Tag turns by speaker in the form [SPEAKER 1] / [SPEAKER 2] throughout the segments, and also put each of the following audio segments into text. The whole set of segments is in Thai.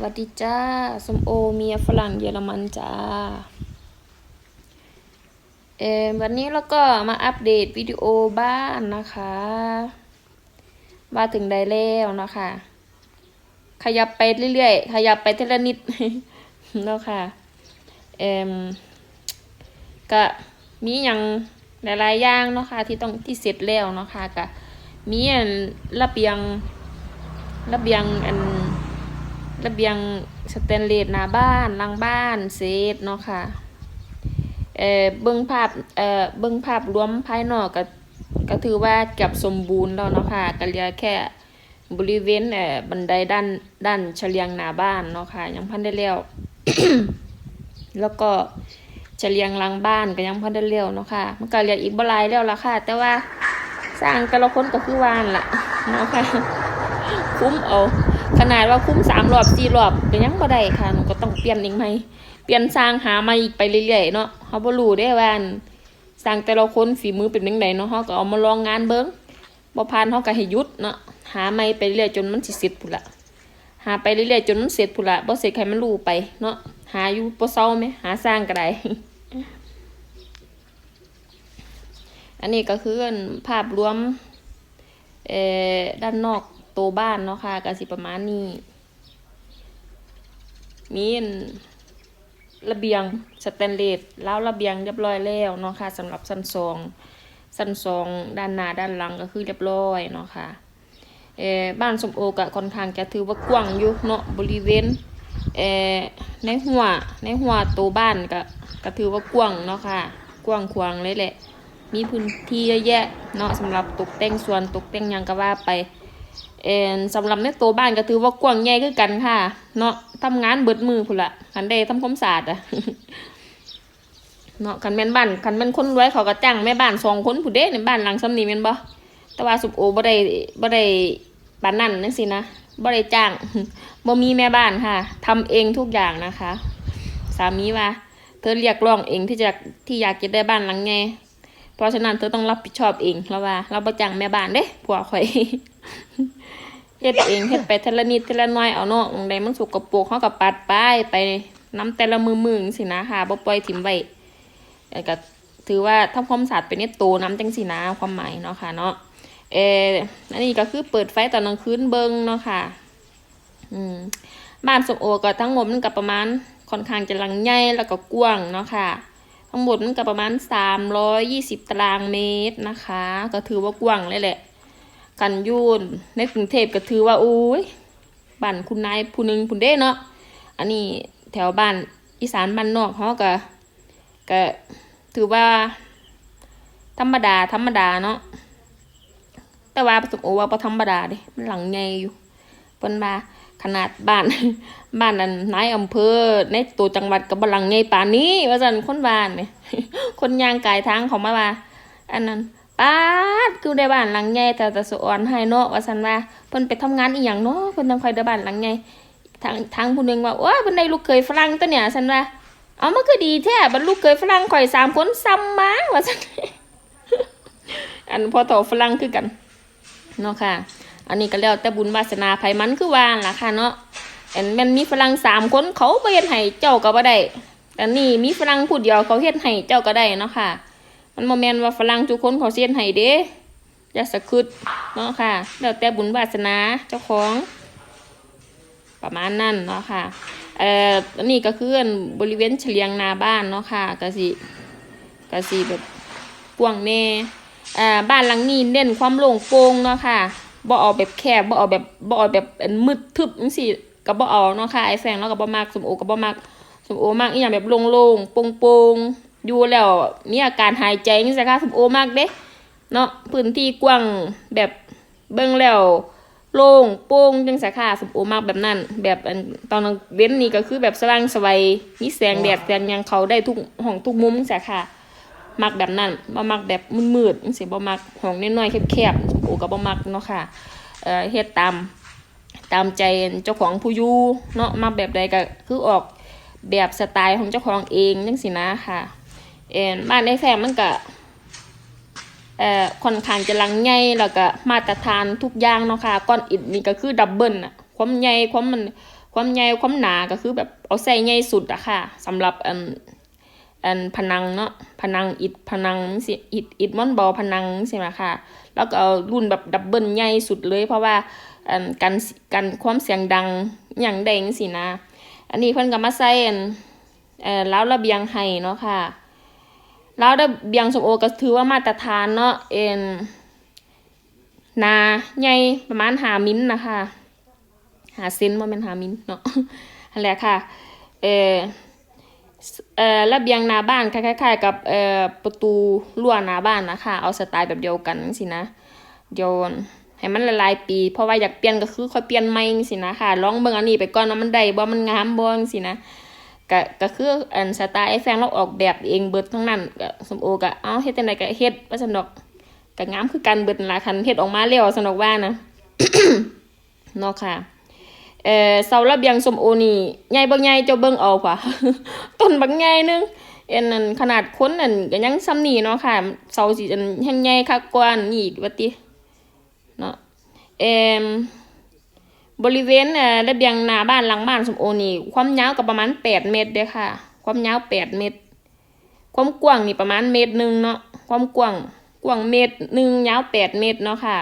[SPEAKER 1] วัสดีจ้าสมโอเมียฝรั่งเยอรมันจ้า เออวันนี้เราก็มาอัปเดตวิดีโอบ้านนะคะ ว่าถึงใดแล้วนะคะ ขยับไปเรื่อยๆ ขยับไปทีละนิดแล้วค่ะ เอมก็มีอย่างหลายๆอย่างเนาะค่ะที่ต้องที่เสร็จแล้วเนาะค่ะก็มีอันระเบียงระเบียงอัน ระเบียงสแตนเลสหน้าบ้านหลังบ้านเซฟเนาะค่ะ เอ่อเบิ่งภาพ เอ่อเบิ่งภาพรวมภายนอกก็ก็ถือว่าเกับสมบูรณ์แล้วเนาะค่ะก็เหลือแค่บริเวณเอ่อบันไดด้านด้านเฉลียงหน้าบ้านเนาะค่ะยังพันได้แล้วแล้วก็เฉลียงหลังบ้านก็ยังพันได้แล้วเนาะค่ะมันก็เหลืออีกบ่หลายแล้วล่ะค่ะ แต่ว่าสร้างแต่ละคนก็คือวานล่ะเนาะค่ะ คุ้มเอา ขนาดว่าคุ้มสามรอบสี่รอบก็ยังบ่ได้ค่ะหนูก็ต้องเปลี่ยนอีกไหมเปลี่ยนสร้างหามาอีกไปเรื่อยๆเนาะเฮาบ่รู้ได้ว่าอันสร้างแต่ละคนฝีมือเป็นจังไดเนาะเฮาก็เอามาลองงานเบิ่งบ่ผ่านเฮาก็ให้ยุดเนาะหาใหม่ไปเรื่อยจนมันสิเสร็จพุ่นละหาไปเรื่อยๆจนมันเสร็จพุ่นละบ่เสร็จให้มันรู้ไปเนาะหาอยู่บ่เซาไหมหาสร้างก็ได้อันนี้ก็คืออันภาพรวมด้านนอก ตบ้านเนาะค่ะก็สิประมาณนี้ มีระเบียงสแตนเลสแล้วระเบียงเรียบร้อยแล้วเนาะค่ะสำหรับชั้นสองชั้นสองด้านหน้าด้านหลังก็คือเรียบร้อยเนาะค่ะเออบ้านสมโอก็ค่อนข้างจะถือว่ากว้างอยู่เนาะบริเวณเออในหัวในหัวตัวบ้านก็ก็ถือว่ากว้างเนาะค่ะ กว้างขวางเลยแหละ มีพื้นที่เยอะแยะเนาะสำหรับตกแต่งสวนตกแต่งยังก็ว่าไป เอ็นสำหรับในตัวบ้านก็ถือว่ากว้างใหญ่คือกันค่ะ เนาะทำงานเบิดมือพุ่นละคันได้ทำความสะอาดอะเนาะคันแม่นบ้านคันแม่นคนรวยเขาก็จ้างแม่บ้านสองคนผู้เด้ในบ้านหลังซ้ำนี้แม่นบ่แต่ว่าสุบโอบ่ได้บ่ได้ปานนั้นจังซี่นะบ่ได้จ้างบ่มีแม่บ้านค่ะทำเองทุกอย่างนะคะ สามีว่า เธอเรียกร้องเองที่จะที่อยากจะได้บ้านหลังไงเพราะฉะนั้นเธอต้องรับผิดชอบเองแล้วว่า เราบ่จ้างแม่บ้านเด้ผัวข่อย เฮ็ดเองเฮ็ดไปทีละนิดทีละน้อยเอาเนาะองใดมันสกปรกเฮาก็ปัดป้ายไปน้ำแต่ละมือมือจังซี่นะค่ะบ่ปล่อยถิ่มไว้แล้วก็ถือว่าทำความสะอาดเป็นในโตน้ำจังซี่นะความหมายเนาะค่ะเนาะเอออันนี้ก็คือเปิดไฟตอนกลางคืนเบิ่งเนาะค่ะ อืมบ้านสมโอก็ทั้งหมดมันก็ประมาณค่อนข้างจะลังใหญ่แล้วก็กว้างเนาะค่ะ ทั้งหมดมันก็ประมาณ320ตารางเมตรนะคะ ก็ถือว่ากว้างเลยแหละ กันยูนในกรุงเทพก็ถือว่าอุ้ยบ้านคุณนายผู้หนึ่งผู้เด้เนาะอันนี้แถวบ้านอีสานบ้านนอกเขาก็ก็ถือว่า ธรรมดาธรรมดาเนาะแต่ว่าประสมโอว่าบ่ธรรมดาด้มันหลังใหญ่อยู่เพิ่นว่าขนาดบ้านบ้านนั้นนายอำเภอในตัวจังหวัดก็บ่หลังใหญ่ป่านนี้ ว่าซั่นคนบ้านเนี่ยคนยางกายทางเขามาว่า อันนั้น ป้าดคือได้บ้านหลังใหญ่แต่แต่สอนให้เนาะว่าซั่นว่าเพิ่นไปทำงานอีหยังเนาะเพิ่นจังค่อยได้บ้านหลังใหญ่ทางทางผู้นึงว่าโอ้เพิ่นได้ลูกเขยฝรั่งตัวเนี่ยซั่นว่าเอามันก็ดีแท้บัดลูกเขยฝรั่งข่อยสามคนซ้ำมาว่าซั่นอันพอโตฝรั่งคือกันเนาะค่ะ อันนี้ก็แล้วแต่บุญวาสนาไผมันคือว่าล่ะค่ะเนาะอันม่นมีฝรั่งสามคนเขาบ่เฮ็ดให้เจ้าก็บ่ได้แต่นี่มีฝรั่งผู้เดียวเขาเฮ็ดให้เจ้าก็ได้เนาะค่ะ มันโมเมนว่าฝรั่งทุกคนเขาเสียนให้เด้อย่าสะคึดเนาะค่ะแล้วแต่บุญวาสนาเจ้าของ ประมาณนั้นเนาะค่ะเอ่อนนี้ก็คืออันบริเวณเฉลียงนาบ้านเนาะค่ะก็สิก็สิแบบกว้างแน่อ่าบ้านหลังนี้เน้นความโล่งโปร่งเนาะค่ะบ่เอาแบบแคบบ่เอาแบบบ่เอาแบบมืดทึบจังซี่ก็บ่เอาเนาะค่ะไอ้แฟงเราก็บ่มักสมโอก็บ่มักสมโอมักอีหยังแบบโล่งๆโปร่งๆ อยู่แล้วมีอาการหายใจนี่สิคะสมโอมากเด้เนาะพื้นที่กว้างแบบเบิ่งแล้วโล่งโปร่งจังสิค่ะสมโอมากแบบนั้น แบบอันตอนกลางเว้นนี่ก็คือแบบสว่างไสวัยมีแสงแดดแสงหยังเขาได้ทุกห้องทุกมุมจังสิค่ะมักแบบนั้นบ่มักแบบมืดๆจังซี่บ่มักห้องน้อยๆแคบๆสมโอก็บ่มักเนาะค่ะเอ่อเฮ็ดตามตามใจเจ้าของผู้อยู่เนาะมักแบบใดก็คือออกแบบสไตล์ของเจ้าของเองจังซี่นะค่ะ เอ็นบ้านไอ้แฟมมันก็เอ่อค่อนข้างจะลังใหญ่แล้วก็มาตรฐานทุกอย่างเนาะค่ะก้อนอิฐนี่ก็คือดับเบิลอะความใหญ่ความมันความใหญ่ความหนาก็คือแบบเอาใส่ใหญ่สุดอะค่ะสำหรับอันอันผนังเนาะผนังอิฐผนังสิอิฐอิฐมอนบอผนังใช่ไหมค่ะ แล้วก็เอารุ่นแบบดับเบิลใหญ่สุดเลยเพราะว่าอันกันกันความเสียงดังอย่างใดจังสินะ อันนี้เพิ่นก็มาใส่อันเอ่อล้วระเบียงให้เนาะค่ะ แล้าวระเบียงสมโอก็ถือว่ามาตรฐานเนาะเอ็นนาใหญ่ประมาณหามิลนะคะหาเซนว่าเป็นหามิลเนาะอันแหละค่ะเออเอ่อระเบียงหน้าบ้านคล้ายๆกับเอ่อประตูรั้วหน้าบ้านนะคะเอาสไตล์แบบเดียวกันสินะเดี๋ยวให้มันละลายปี เพราะว่าอยากเปลี่ยนก็คือค่อยเปลี่ยนใหม่สินะค่ะลองเบิ่งอันนี้ไปก่อนว่ามันได้บ่มันงามบ่สินะ ก็ก็คืออันสไตล์ไอ้แฟนเราออกแบบเองเบิดทั้งนั้นก็สมโอก็เอ้าเฮ็ดจังไดก็เฮ็ดว่าซั่นดอกก็งามคือกันเบิดล่ะคันเฮ็ดออกมาแล้วสนอกว่านะเนาะค่ะเอ่อเสาระเบียงสมโอนี่ใหญ่บ่ใหญ่เจ้าเบิ่งเอาค่ะต้นบักใหญ่นึงเอ็นนั่นขนาดคนนั่นก็ยังซ้ำนี่เนาะค่ะเสาสิอันแห่งใหญ่คักกว่านี่ว่าติเนาะเอม บริเวณระเบียงหน้าบ้านหลังบ้านสมโอนี่ความยาวก็ประมาณแปดเมตรเด้อค่ะ ความยาวแปดเมตร ความกว้างนี่ประมาณเมตรหนึ่งเนาะความกว้างกว้างเมตรหนึ่งยาวแปดเมตรเนาะค่ะ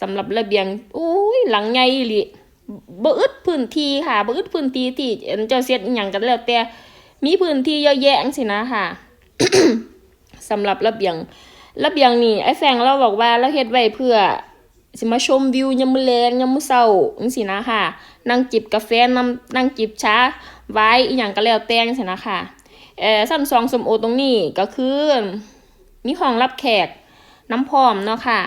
[SPEAKER 1] สำหรับระเบียงอุ้ยหลังใหญ่หลิบ่อึดพื้นที่ค่ะบ่อึดพื้นที่ที่เจ้าเสียดอย่างกันแล้วแต่มีพื้นที่เยอะแยะจังซี่นะค่ะสำหรับระเบียง ระเบียงนี่ไอ้แฟงเราบอกว่าเราเฮ็ดไว้เพื่อ สิมาชมวิวยามมื้อแลงยามมื้อเช้าจังซี่นะค่ะ นั่งจิบกาแฟนำนั่งจิบชาไว้อีหยังก็แล้วแต่จังซี่นะค่ะเอ่อชั้นสองสมโอตรงนี้ก็คือมีห้องรับแขกน้ำพร้อมเนาะค่ะ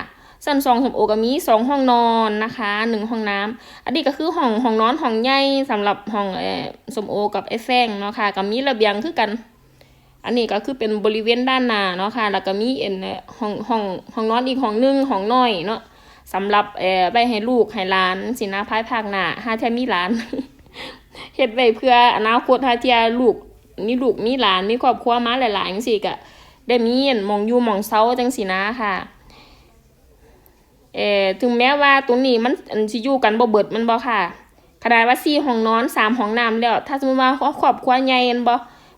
[SPEAKER 1] ชั้นสองสมโอก็มีสองห้องนอนนะคะหนึ่งห้องน้ำอันนี้ก็คือห้องห้องนอนห้องใหญ่สำหรับห้องเอ่อสมโอกับไอ้แฟงเนาะค่ะก็มีระเบียงคือกัน อันนี้ก็คือเป็นบริเวณด้านหน้าเนาะค่ะแล้วก็มีเอ็นห้องห้องห้องนอนอีกห้องหนึงห้องน้อยเนาะ สำหรับเอ่อไว้ให้ลูกให้หลานสินะภายภาคหน้าหาแท้มีหลานเฮ็ดไว้เพื่ออนาคตหาเทียลูกมีลูกมีหลานมีครอบครัวมาหลายๆจังซี่ก็ได้มีอันมองอยู่มองเซาจังซี่นะค่ะเอ่อถึงแม้ว่าตรงนี้มันอันสิอยู่กันบ่เบิดมันบ่ค่ะขนาดว่า4ห้องนอน3ห้องน้ำแล้ว ถ้าสมมติว่าครอบครัวใหญ่แม่นบ่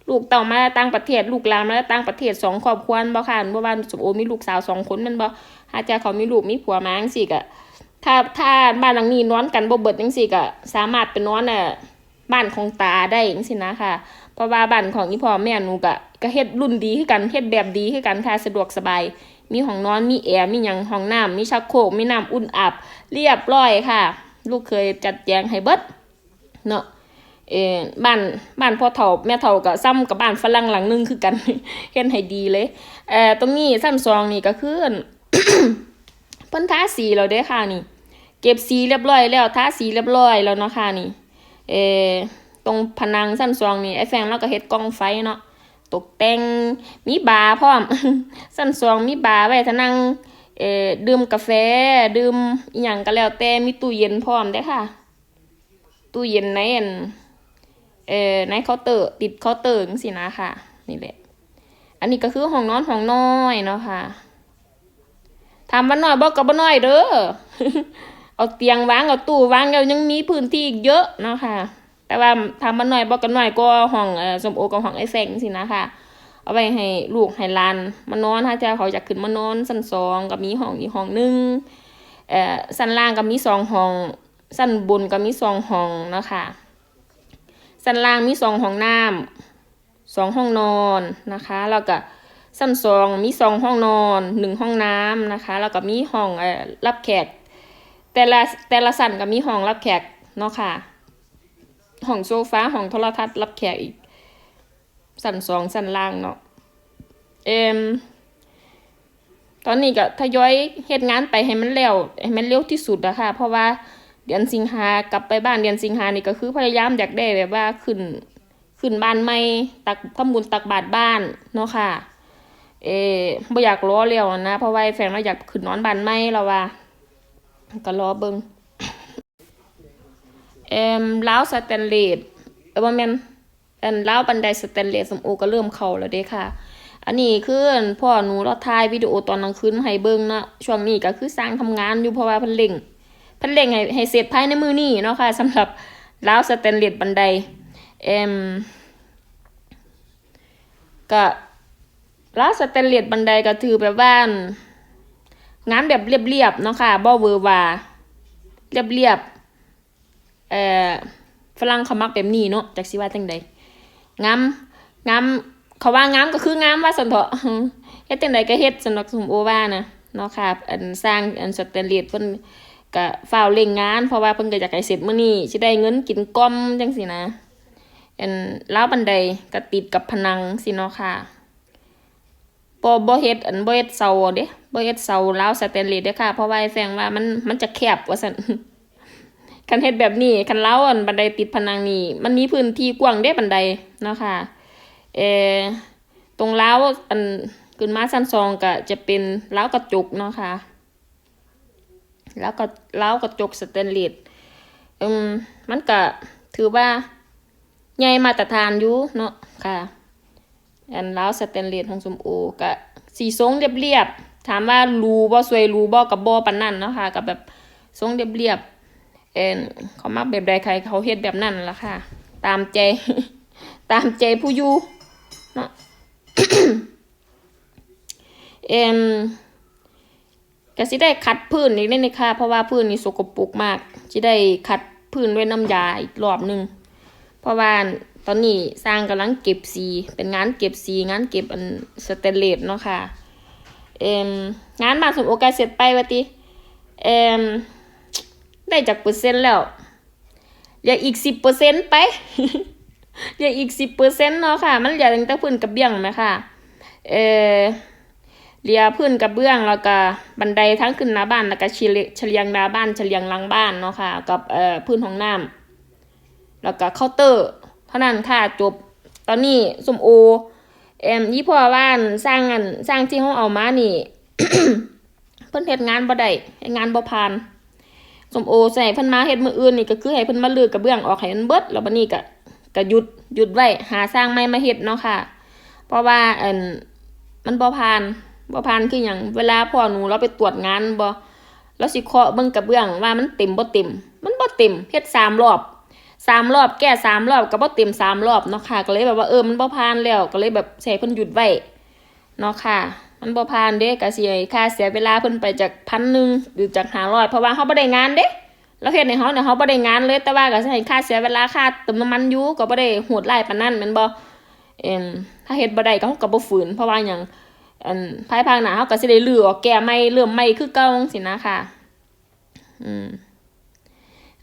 [SPEAKER 1] ลูกเต่ามาต่างประเทศ ลูกหลานมาต่างประเทศสองครอบครัวม่นบ่ค่ะบ่ว่าสมโอมีลูกสาวสองคนม่นบ่ หาเจ้าเขามีลูกมีผัวมาจังซี่ก็ถ้าถ้าบ้านหลังนี้นอนกันบ่เบิดจังซี่ก็สามารถไปนอนน่ะบ้านของตาได้จังซี่นะค่ะ เพราะว่าบ้านของอีพ่อแม่หนูก็ก็เฮ็ดรุ่นดีคือกันเฮ็ดแบบดีคือกันค่ะสะดวกสบาย มีห้องนอนมีแอร์มีหยังห้องน้ำมีชักโครกมีน้ำอุ่นอาบเรียบร้อยค่ะ ลูกเคยจัดแจงให้เบิดเนาะเออบ้านบ้านพ่อเฒ่าแม่เฒ่าก็ซ้ำกับบ้านฝรั่งหลังหนึงคือกันเฮ็ดให้ดีเลยเอ่อตรงนี้ชั้นสองนี่ก็คือ เพิ่นทาสีแล้วเด้ค่ะนี่ เก็บสีเรียบร้อยแล้วทาสีเรียบร้อยแล้วเนาะค่ะนี่เออตรงผนังชั้นสองนี่ไอ้แฟงเราก็เฮ็ดกล้องไฟเนาะตกแต่งมีบาร์พร้อมชั้นสองมีบาร์ไว้ถ้านั่งเอ่อดื่มกาแฟดื่มอหยังก็แล้วแต่มีตู้เย็นพร้อมเด้ค่ะ ตู้เย็นในอันเอ่อในเคาน์เตอร์ติดเคาน์เตอร์จังซี่นะค่ะ นี่แหละ อันนี้ก็คือห้องนอนห้องน้อยเนาะค่ะ ถามว่าน้อยบ่ก็บ่น้อยเด้อเอาเตียงวางเอาตู้วางแล้วยังมีพื้นที่อีกเยอะเนาะค่ะ แต่ว่าทำมันหน่อยบอกกันหน่อยก็ห้องสมโอกับห้องไอ้แสงสินะค่ะ เอาไว้ให้ลูกให้ลานมานอนถ้าเจ้าเขาอยากขึ้นมานอนชั้นสองก็มีห้องอีกห้องหนึงเอ่อชั้นล่างก็มีสองห้องชั้นบนก็มีสองห้องเนาะค่ะชั้นล่างมีสองห้องน้ำสองห้องนอนนะคะแล้วก็ ชั้นสองมีสองห้องนอนหนึ่งห้องน้ำนะคะ แล้วก็มีห้องเอ่อรับแขก แต่ละแต่ละสั่นก็มีห้องรับแขกเนาะค่ะห้องโซฟาห้องโทรทัศน์รับแขกอีก สั่นสองสั่นล่างเนาะเอ็มตอนนี้ก็ทยอยเฮ็ดงานไปให้มันเร็วให้มันเร็วที่สุดอะค่ะเพราะว่าเดือนสิงหากลับไปบ้านเดือนสิงหานี่ก็คือพยายามอยากได้แบบว่าขึ้นขึ้นบ้านใหม่ตักทำบุญตักบาตรบ้านเนาะค่ะ เออบ่อยากรอเร็วอะนะ เพราะว่าแฟนเราอยากขึ้นนอนบ้านใหม่แล้วว่า ก็รอเบิงเอ็มล้าวสแตนเลสเออบ่แม่นอันล้าวบันไดสแตนเลสสมโอก็เริ่มเข้าแล้วเด้ค่ะ อันนี้คือพ่อหนูเราถ่ายวิดีโอตอนกลางคืนให้เบิ่งนะช่วงนี้ก็คือสร้างทำงานอยู่เพราะว่าพิ่นเร่งพิ่นเร่งให้ให้เสร็จภายในมือนี้เนาะค่ะสำหรับราวสแตนเลสบันไดเอ็มก็ ราวสแตนเลสบันไดก็ถือแบบว่างานแบบเรียบๆเนาะค่ะบ่เวอร์วาเรียบๆเอ่อฝรั่งเขามักแบบนี้เนาะจักสิว่าจังใดงามงามเขาว่างามก็คืองามว่าซั่นเถาะเฮ็ดจังใดก็เฮ็ดสำหรับสมโอว่านะเนาะค่ะอันสร้างอันสแตนเลสเพิ่นก็ฝ้าวเร่งงาน เพราะว่าเพิ่นก็อยากให้เสร็จมื้อนี้สิได้เงินกินก้อมจังซี่นะอันราวบันไดก็ติดกับผนังสิเนาะค่ะ บ่บ่เฮ็ดอันบ่เฮ็ดเสาเด้บ่เฮ็ดเสาราวสแตนเลสเด้ค่ะ เพราะว่าแฟงว่ามันมันจะแคบว่าซั่นคันเฮ็ดแบบนี้คันราอันบันไดติดผนังนี่มันมีพื้นที่กว้างเด้บันไดเนาะค่ะเออตรงราอันขึ้นมาชั้นสองก็จะเป็นเล้ากระจกเนาะค่ะแล้วก็ล้ากระจกสแตนเลสอืมมันก็ถือว่าใหญ่มาตรฐานอยู่เนาะค่ะ อันล้าวสแตนเลสของสมโอก็สีทรงเรียบๆถามว่ารูบ่สวยรูบ่กับบ่ปานนั้นเนาะค่ะกับแบบทรงเรียบๆเอ็นเขามักแบบใดใครเขาเฮ็ดแบบนั้นล่ะค่ะ ตามใจตามใจผู้อยู่เนาะเอ็มก็สิได้ขัดพื้นอีกได้นี่ค่ะ เพราะว่าพื้นนี่สกปรกมากสิได้ขัดพื้นด้วยน้ำยาอีกรอบหนึงเพราะว่า ตอนนี้สร้างกำลังเก็บสีเป็นงานเก็บสีงานเก็บอันสแตนเลสเนาะค่ะเอมงานบานสมโอกาสเสร็จไปวะติเอมได้จากเปอร์เซ็นต์แล้วเหลืออีกสิบเปอร์เซ็นต์ไปเหลืออีกสิบเปอร์เซ็นต์เนาะค่ะ มันเหลือตั้งแต่พื้นกับเบี้ยงไหมค่ะเออเลียพื้นกระเบื้องแล้วก็บันไดทั้งขึ้นหน้าบ้านแล้วก็เฉลียเฉลียงหน้าบ้านเฉลียงหลังบ้านเนาะค่ะ กับเอ่อพื้นห้องน้ำแล้วก็เคาน์เตอร์ เท่านั้นค่ะจบ ตอนนี้สมโอเอ็มยี่พ่อว่านสร้างงานสร้างที่ห้องเอามานี่ เพิ่นเฮ็ดงานบ่ได้เฮ็ดงานบ่ผ่านสมโอใส่เพิ่นมาเฮ็ดมืออื่นนี่ก็คือให้เพิ่นมาลือกระเบื้องออกให้มันเบิดแล้วบัดนี้ก็ก็หยุดหยุดไว้หาสร้างใหม่มาเฮ็ดเนาะค่ะ เพราะว่าอันมันบ่ผ่านบ่ผ่านคือหยังเวลาพ่อหนูเราไปตรวจงานบ่เราสิเคาะเบิ่งกระเบื้องว่ามันเต็มบ่เต็ม มันบ่เต็มเฮ็ดสามรอบ สามรอบแก้สามรอบก็บ่เต็มสามรอบเนาะค่ะก็เลยแบบว่าเออมันบ่ผ่านแล้วก็เลยแบบใช้เพิ่นหยุดไว้เนาะค่ะ มันบ่ผ่านเด้ก็สิให้ค่าเสียเวลาเพิ่นไปจากพันหนึ่งหรือจาก500เพราะว่าเฮาบ่ได้งานเด้เราเฮ็ดให้เฮาเนี่ยเฮาบ่ได้งานเลยแต่ว่าก็ให้ค่าเสียเวลาค่าเติมน้ำมันอยู่ก็บ่ได้โหดร้ายปานนั้นแม่นบ่เอ็มถ้าเฮ็ดบ่ได้ก็เฮาก็บ่ฝืนเพราะว่าหยังอันภายภาคหน้าเฮาก็สิได้ลื้อออกแก้ใหม่เริ่มใหม่คือเก่าจังซี่นะค่ะ อืม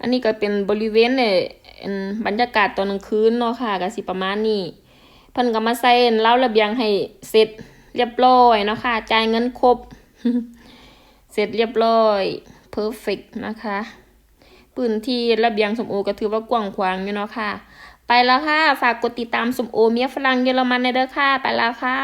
[SPEAKER 1] อันนี้ก็เป็นบริเวณเอ่ออัน บรรยากาศตอนกลางคืนเนาะค่ะก็สิประมาณนี้เพิ่นก็มาใส่เล้าระเบียงให้เสร็จเรียบร้อยเนาะค่ะจ่ายเงินครบ เสร็จเรียบร้อย perfect นะคะพื้นที่ระเบียงสมโอก็ถือว่ากว้างขวางอยู่เนาะค่ะ ไปแล้วค่ะ ฝากกดติดตามสมโอเมียฝรั่งเยอรมันในเด้อค่ะ ไปแล้วค่ะ